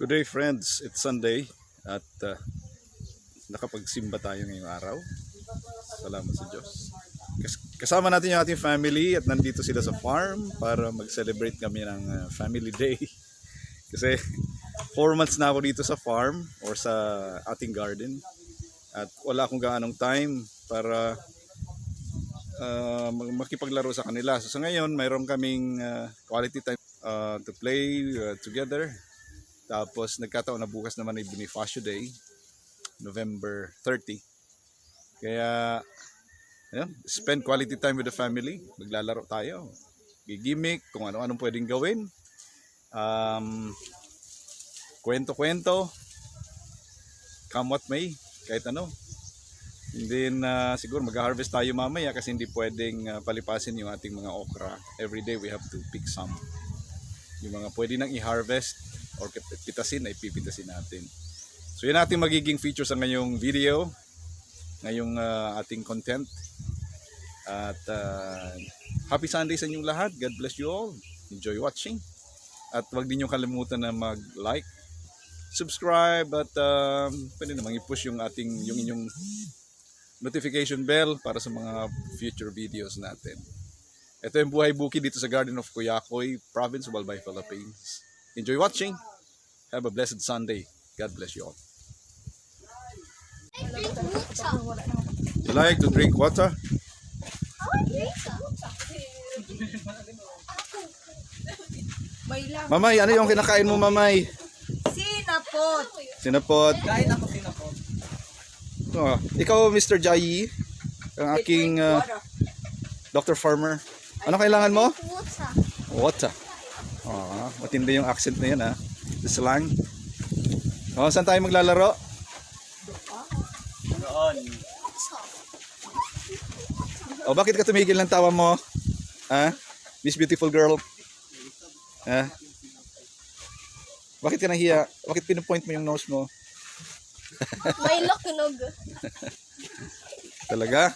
Good day friends, it's Sunday at uh, nakapagsimba tayo ngayong araw. Salamat sa Diyos. Kas- Kasama natin yung ating family at nandito sila sa farm para mag-celebrate kami ng uh, family day. Kasi 4 months na ako dito sa farm or sa ating garden at wala akong gaanong time para uh, makipaglaro sa kanila. So sa ngayon, mayroon kaming uh, quality time uh, to play uh, together. Tapos nagkataon na bukas naman ay Bonifacio Day, November 30. Kaya ayun, spend quality time with the family. Maglalaro tayo. Gigimik, kung ano-anong pwedeng gawin. Um, kwento-kwento. Come what may, kahit ano. And then uh, siguro mag-harvest tayo mamaya kasi hindi pwedeng uh, palipasin yung ating mga okra. Every day we have to pick some. Yung mga pwede nang i-harvest or pitasin ay pipitasin natin. So yun ating magiging feature sa ngayong video, ngayong uh, ating content. At uh, happy Sunday sa inyong lahat. God bless you all. Enjoy watching. At huwag din niyo kalimutan na mag-like, subscribe at um, pwede namang i-push yung ating yung inyong notification bell para sa mga future videos natin. Ito yung buhay buki dito sa Garden of Kuyakoy, Province of Albay, Philippines. Enjoy watching. Have a blessed Sunday. God bless you all. You like to drink water? Mamay, ano yung kinakain mo, mamay? Sinapot. Sinapot. Kain ako sinapot. Oh, ikaw, Mr. Jayi, ang aking uh, Dr. Farmer. Ano kailangan mo? Water. Oh, matindi yung accent na yan, ha? The slang. Oh, saan tayo maglalaro? Doon. Oh, bakit ka tumigil ng tawa mo? Ha? Miss Beautiful Girl? Ha? Bakit ka nahiya? Bakit pinupoint mo yung nose mo? May lokinog. Talaga?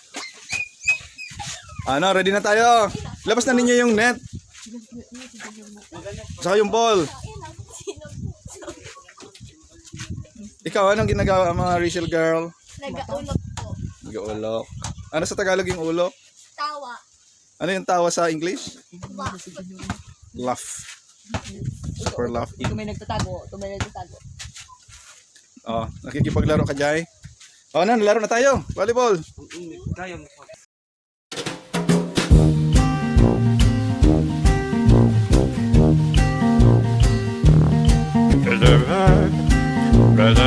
Ano, ready na tayo? Labas na ninyo yung net. Saka yung ball. Ikaw, anong ginagawa mga Rachel girl? Nagaulot po. Nag-ulok. Ano sa Tagalog yung ulok? Tawa. Ano yung tawa sa English? Laugh. Laugh. Super laugh. Ito may nagtatago. Ito may nagtatago. Oh, nakikipaglaro ka, Jai? Oh, na, laro na tayo. Volleyball. Ang init. Kaya mo. Mona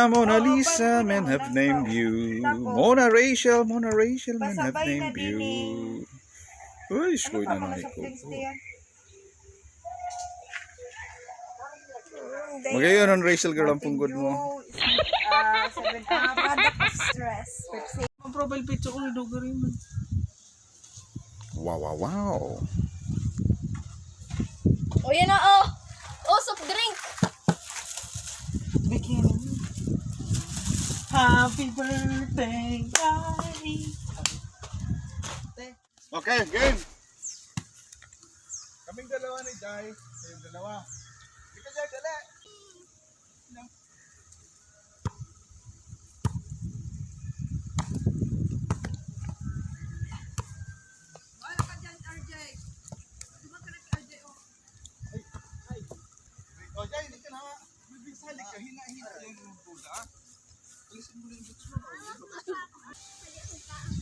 Lisa, Mona Lisa, men have named you. Mona Rachel, Mona Rachel, men have named you. Uy, skoy na nanay ko. Magayon ang Rachel girl ang punggod mo. Ah, seven, product stress. Pepsi. Ang profile picture ko ni Dogari man. Wow, wow, wow. O yan na oh. Oh, soft drink. Happy birthday, Daddy. Okay, game. Kaming dalawa ni Jai. Kaming dalawa. Hindi ka Jai, dali. Oh, Jai, hindi ka na. Bibig salik ka. Hina-hina yung buga. Alisin mo na yung boots mo.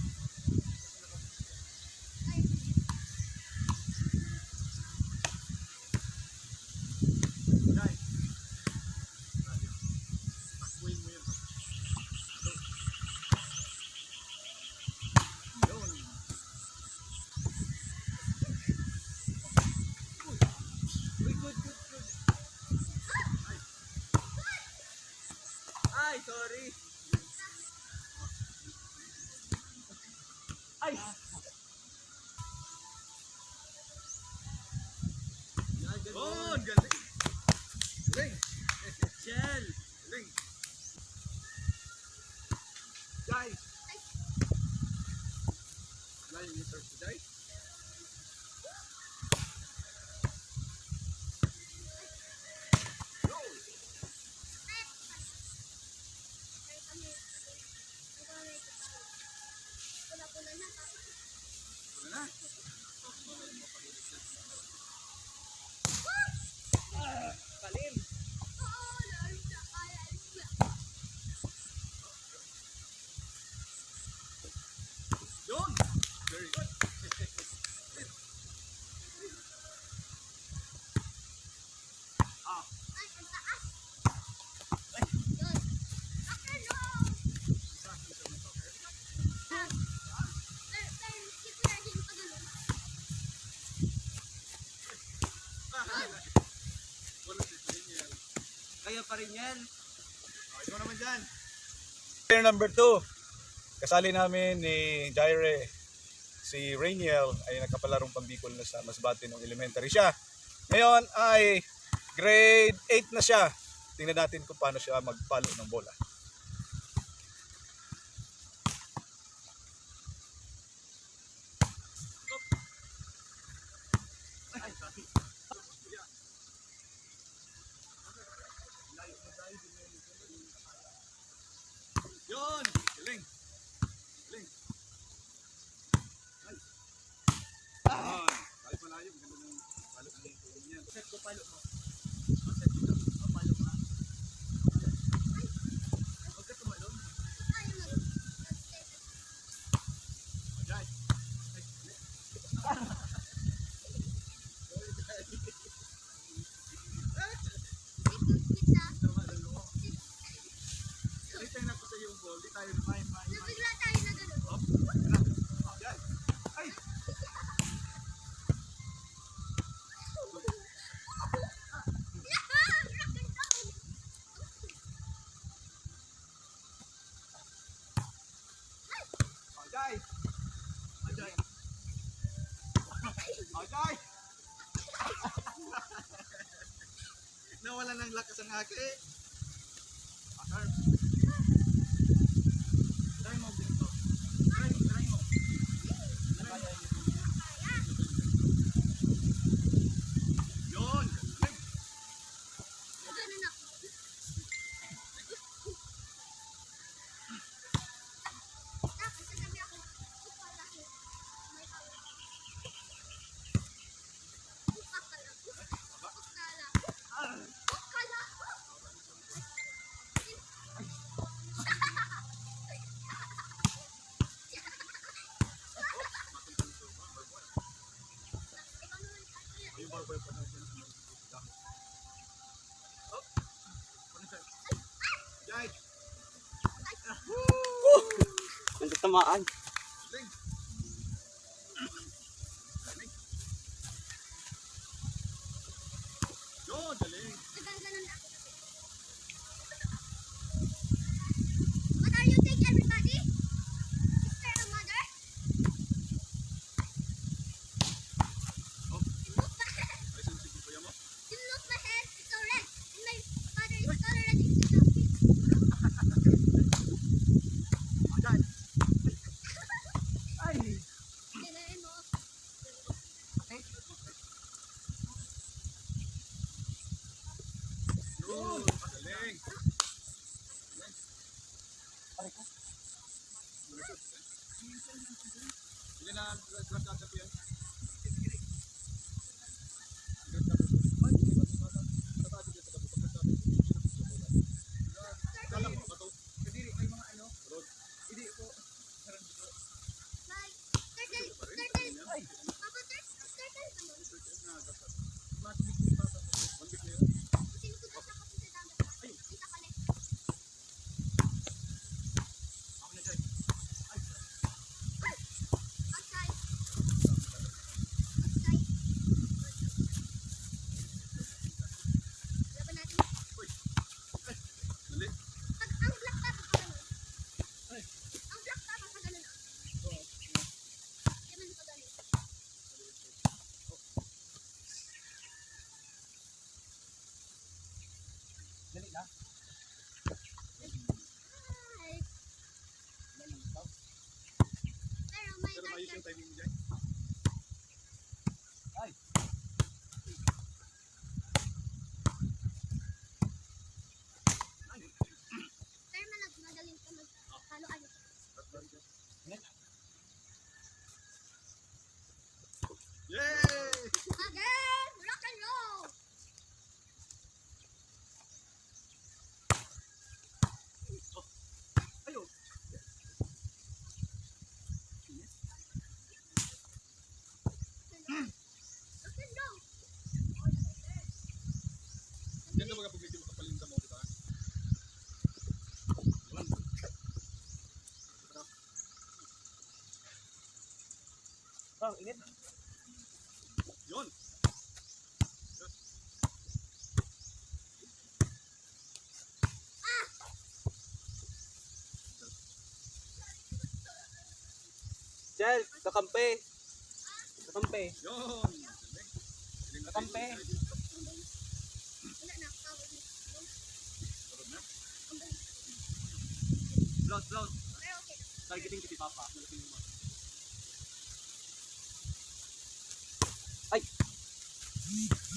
Kaya pa rin yan. Okay, ikaw naman dyan. Player number 2. Kasali namin ni Jaire si Rainiel ay nakapalarong pambikol na sa Masbate nung elementary siya. Ngayon ay grade 8 na siya. Tingnan natin kung paano siya magpalo ng bola. Okay. kasamaan. Hindi na, yung timing mo. pa, init. Yun. Chel, kakampi. Kakampi. Yun. Kakampi. Blouse, blouse. Targeting si Papa. Malaking mga.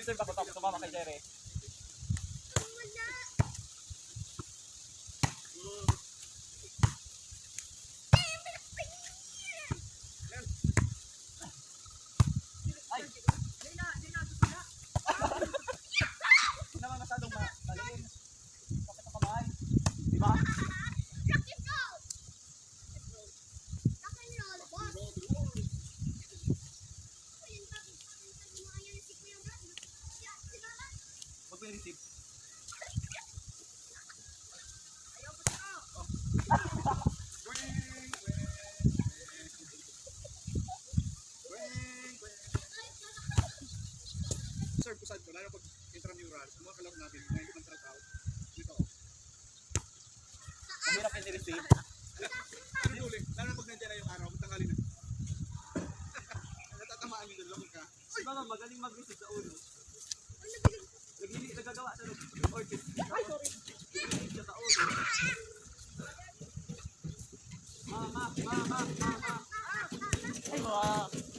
Dito yung takot-takot sumama kay Jerry. serve ko side ko, lalo ko intramural, sa mga kalaro natin, 90 ng track out, dito. Ang hirap yung nireceive. Ano duli, lalo na pag nandiyan na yung araw, tanghali na. Natatamaan nyo doon, lokon ka. Si Mama, magaling mag-receive sa ulo. Nagagawa sa loob. Orchid. Ay, sorry. Siya sa ulo. Mama, mama, mama. Ay, mama.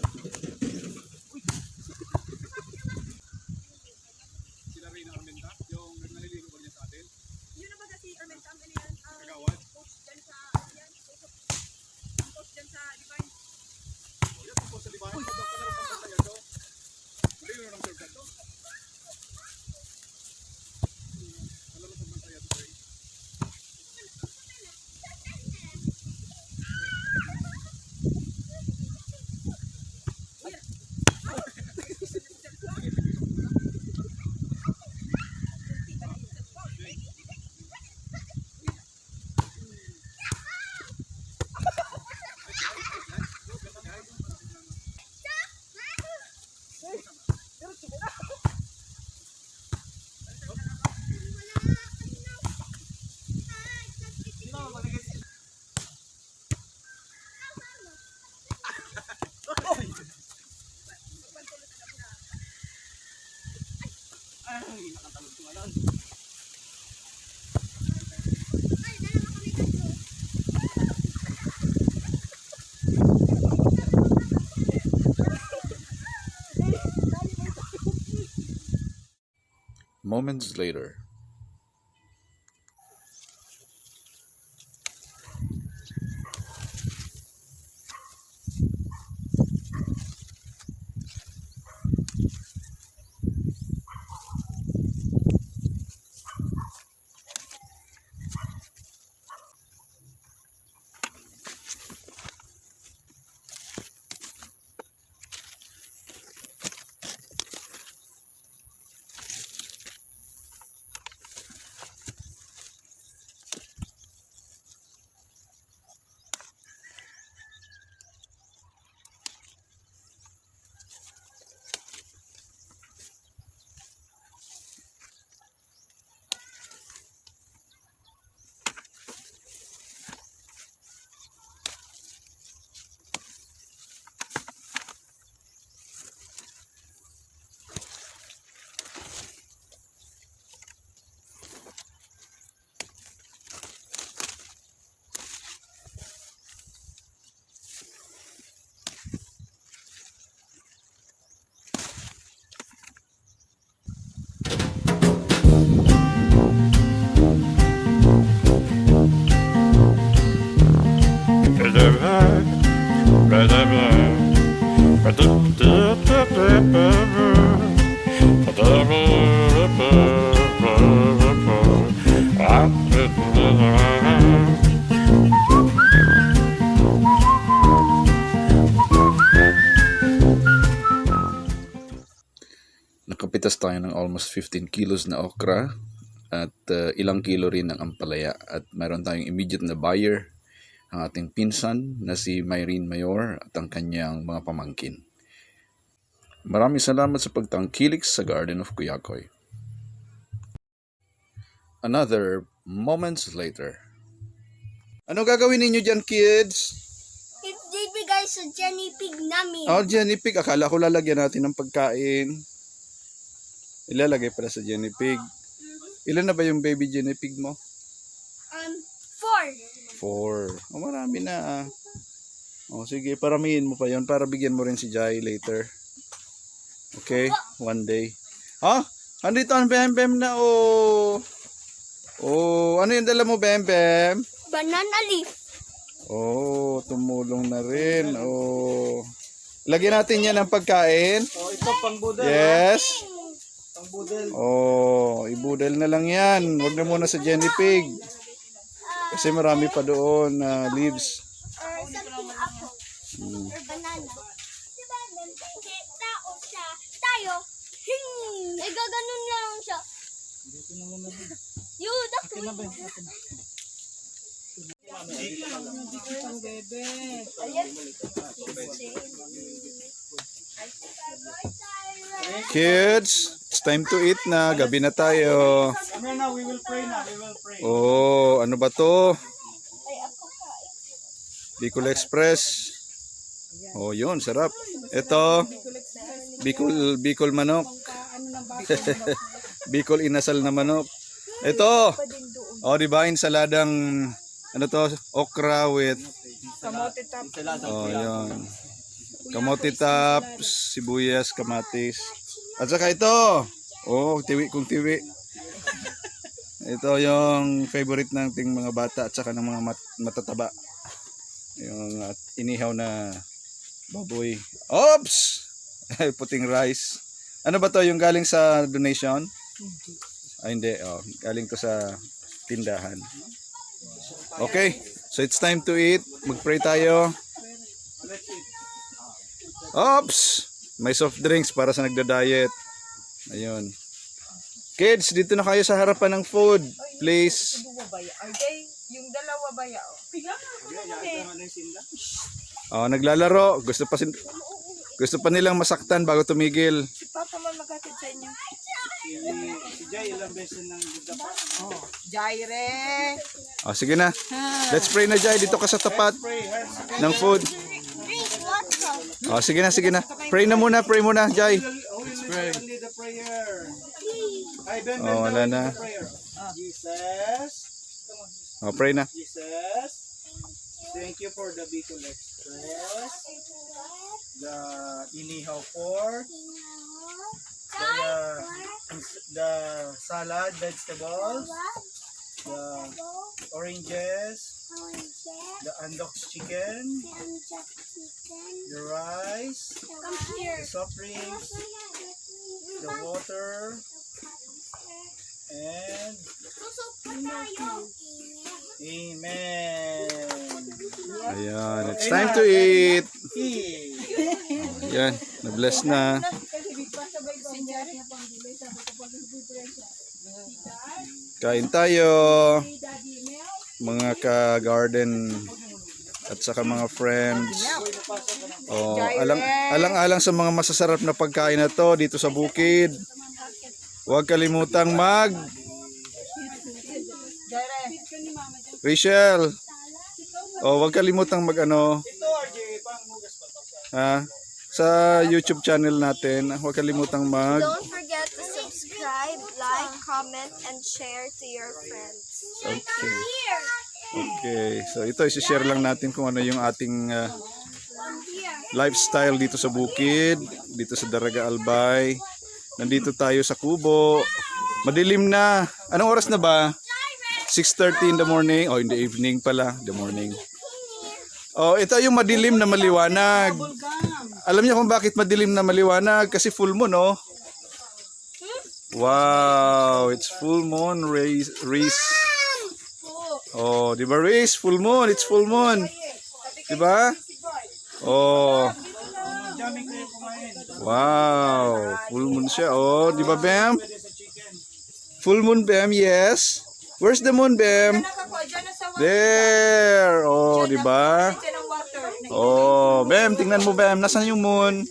Moments later. Nakapitas tayo ng almost 15 kilos na okra at uh, ilang kilo rin ng ampalaya at mayroon tayong immediate na buyer ang ating pinsan na si Myrene Mayor at ang kanyang mga pamangkin. Maraming salamat sa pagtangkilik sa Garden of Kuyakoy. Another moments later. Ano gagawin ninyo dyan, kids? It's baby guys sa Jenny Pig namin. Oh, Jenny Pig. Akala ko lalagyan natin ng pagkain. Ilalagay pala sa Jenny Pig. Ilan na ba yung baby Jenny Pig mo? Um, four. Four. Oh, marami na ah. Oh, sige, paramihin mo pa yon para bigyan mo rin si Jai later. Okay? One day. Ha? Andito ang Bem Bem na oh. Oh, ano yung dala mo Bem Bem? Banana leaf. Oh, tumulong na rin. Oh. Lagyan natin yan ng pagkain. Oh, ito pang budel. Yes. Oh, ibudel na lang yan. Huwag na muna sa Jenny Pig. Kasi marami pa doon na leaves. Hindi tao siya. Tayo. Hing! Eh, gaganon lang siya. Yun, that's Kids, it's time to eat na. Gabi na tayo. Come here now, we will pray na. We will pray. Oh, ano ba to? Bicol Express. Oh, yun, sarap. Ito, Bicol, Bicol manok. Bicol inasal na manok. Ito, oh, di ba, insaladang, ano to, okra with, Kamote tap. oh, yun. Kamote tops, sibuyas, kamatis. At saka ito, oh, tiwi kong tiwi. Ito yung favorite ng ting mga bata at saka ng mga mat- matataba. Yung at inihaw na baboy. Oops! Puting rice. Ano ba to yung galing sa donation? Ay, hindi. Oh, galing to sa tindahan. Okay. So it's time to eat. Mag-pray tayo. Oops! May soft drinks para sa nagda-diet. Ayun. Kids, dito na kayo sa harapan ng food. Please. Okay, yung dalawa ba ya? Oh, naglalaro. Gusto pa sin Gusto pa nilang masaktan bago tumigil. Si Papa man maghatid sa inyo. Si Jay, ilang beses nang gudapa. Oh, Jaire. Oh, sige na. Let's pray na Jai dito ka sa tapat ng food. Oh, sige na, sige na. Pray na muna, pray muna, Jai. Oh, we will only the prayer. Ay, Ben, Ben, Oh, wala na. Jesus, Oh, pray na. Jesus, thank you for the Bicol Express, the Inihaw Pork, the the salad, vegetables, the oranges, the undocked chicken, the rice, Come here. the soft drinks, the water, and amen. Ayan, it's time to eat. Eat. Yan, na-bless na. Kain tayo. Mga ka-garden at saka mga friends. Oh, alang alang-alang sa mga masasarap na pagkain na to dito sa bukid. Huwag kalimutang mag Rachel. Oh, huwag kalimutang mag ano, ha? Sa YouTube channel natin, huwag kalimutang mag Don't forget to subscribe, like, comment, and share to your friends. Okay. Okay. So ito i-share lang natin kung ano yung ating uh, lifestyle dito sa bukid, dito sa Daraga Albay. Nandito tayo sa Kubo. Madilim na. Anong oras na ba? 6:30 in the morning. Oh, in the evening pala, the morning. Oh, ito yung madilim na maliwanag. Alam niyo kung bakit madilim na maliwanag? Kasi full moon, oh. Wow, it's full moon race race. Oh, di ba race? Full moon, it's full moon. Di ba? Oh, wow. Full moon siya. Oh, di ba, Bam? Full moon, Bam, yes. Where's the moon, Bam? There. Oh, di ba? Oh, Bam, tingnan mo, Bam. Nasaan yung moon?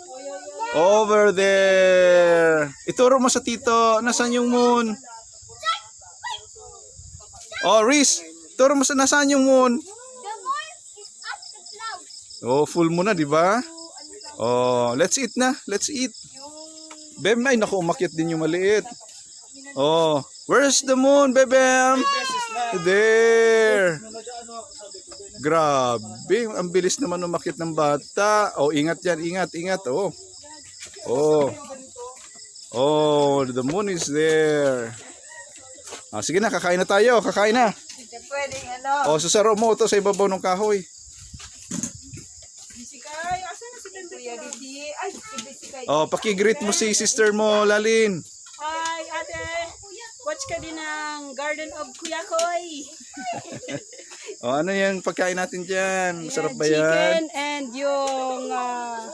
Over there. Ituro mo sa tito. Nasaan yung moon? Oh, Reese. Ituro mo sa nasaan yung moon? The moon is up the clouds. Oh, full mo na, di ba? Oh, let's eat na. Let's eat. Bem, ay naku, umakyat din yung maliit. Oh, where's the moon, Bebem? There. Grabe, ang bilis naman umakyat ng bata. Oh, ingat yan, ingat, ingat. Oh. Oh. Oh, the moon is there. Ah, sige na, kakain na tayo. Kakain na. Pwedeng ano, Oh, susaro mo ito sa ibabaw ng kahoy. Kuya Didi. Ay, si Bisikay. Oh, paki-greet mo si sister mo, Lalin. Hi, ate. Watch ka din ng Garden of Kuya Koy. Oh, ano yung pagkain natin dyan? Masarap ba Chicken yan? and yung ah,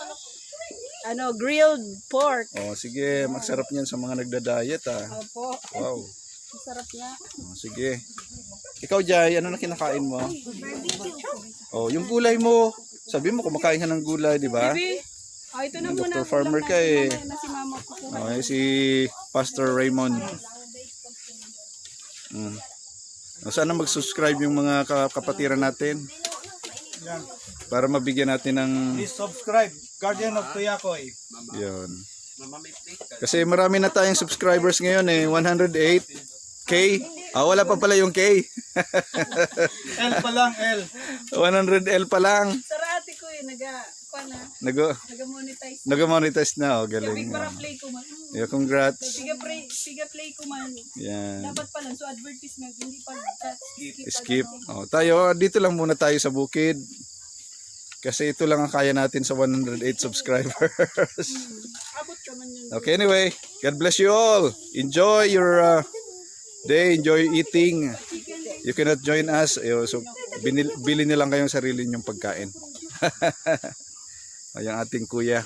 ano grilled pork. Oh, sige, magsarap niyan sa mga nagda-diet ah. Opo, Wow. Masarap niya. Oh, sige. Ikaw, Jai, ano na kinakain mo? Oh, yung gulay mo. Sabi mo, kumakain ka ng gulay, di ba? Baby, oh, ito na Dr. muna. Farmer Ulam ka eh. Na si mama ko. Oh, si Pastor Raymond. Mm. Oh, sana mag-subscribe yung mga ka- kapatiran natin Yan. para mabigyan natin ng Please subscribe. Guardian of Tuyakoy. Yun. Kasi marami na tayong subscribers ngayon eh. 108K. Ah, wala pa pala yung K. L pa lang, L. 100L pa lang. Sara ate ko eh, naga, kuha na, Nag- naga-monetize. Nag-monetize na. Oh, galing. Big para play ko man. Yeah, congrats. Piga play, piga play ko man. Yan. Dapat pa lang, so advertisement, hindi pa skip. Skip. Oh, tayo, dito lang muna tayo sa bukid. Kasi ito lang ang kaya natin sa 108 subscribers. Abot ka man yun. okay, anyway. God bless you all. Enjoy your uh, day. Enjoy eating. You cannot join us. So, bili na lang kayong sarili nyong pagkain. Yung ating kuya.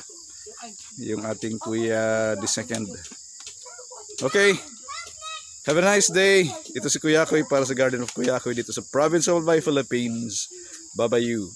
Yung ating kuya the second. Okay. Have a nice day. Ito si Kuya Koy para sa Garden of Kuya Koy dito sa Province of Albay, Philippines. Bye-bye you.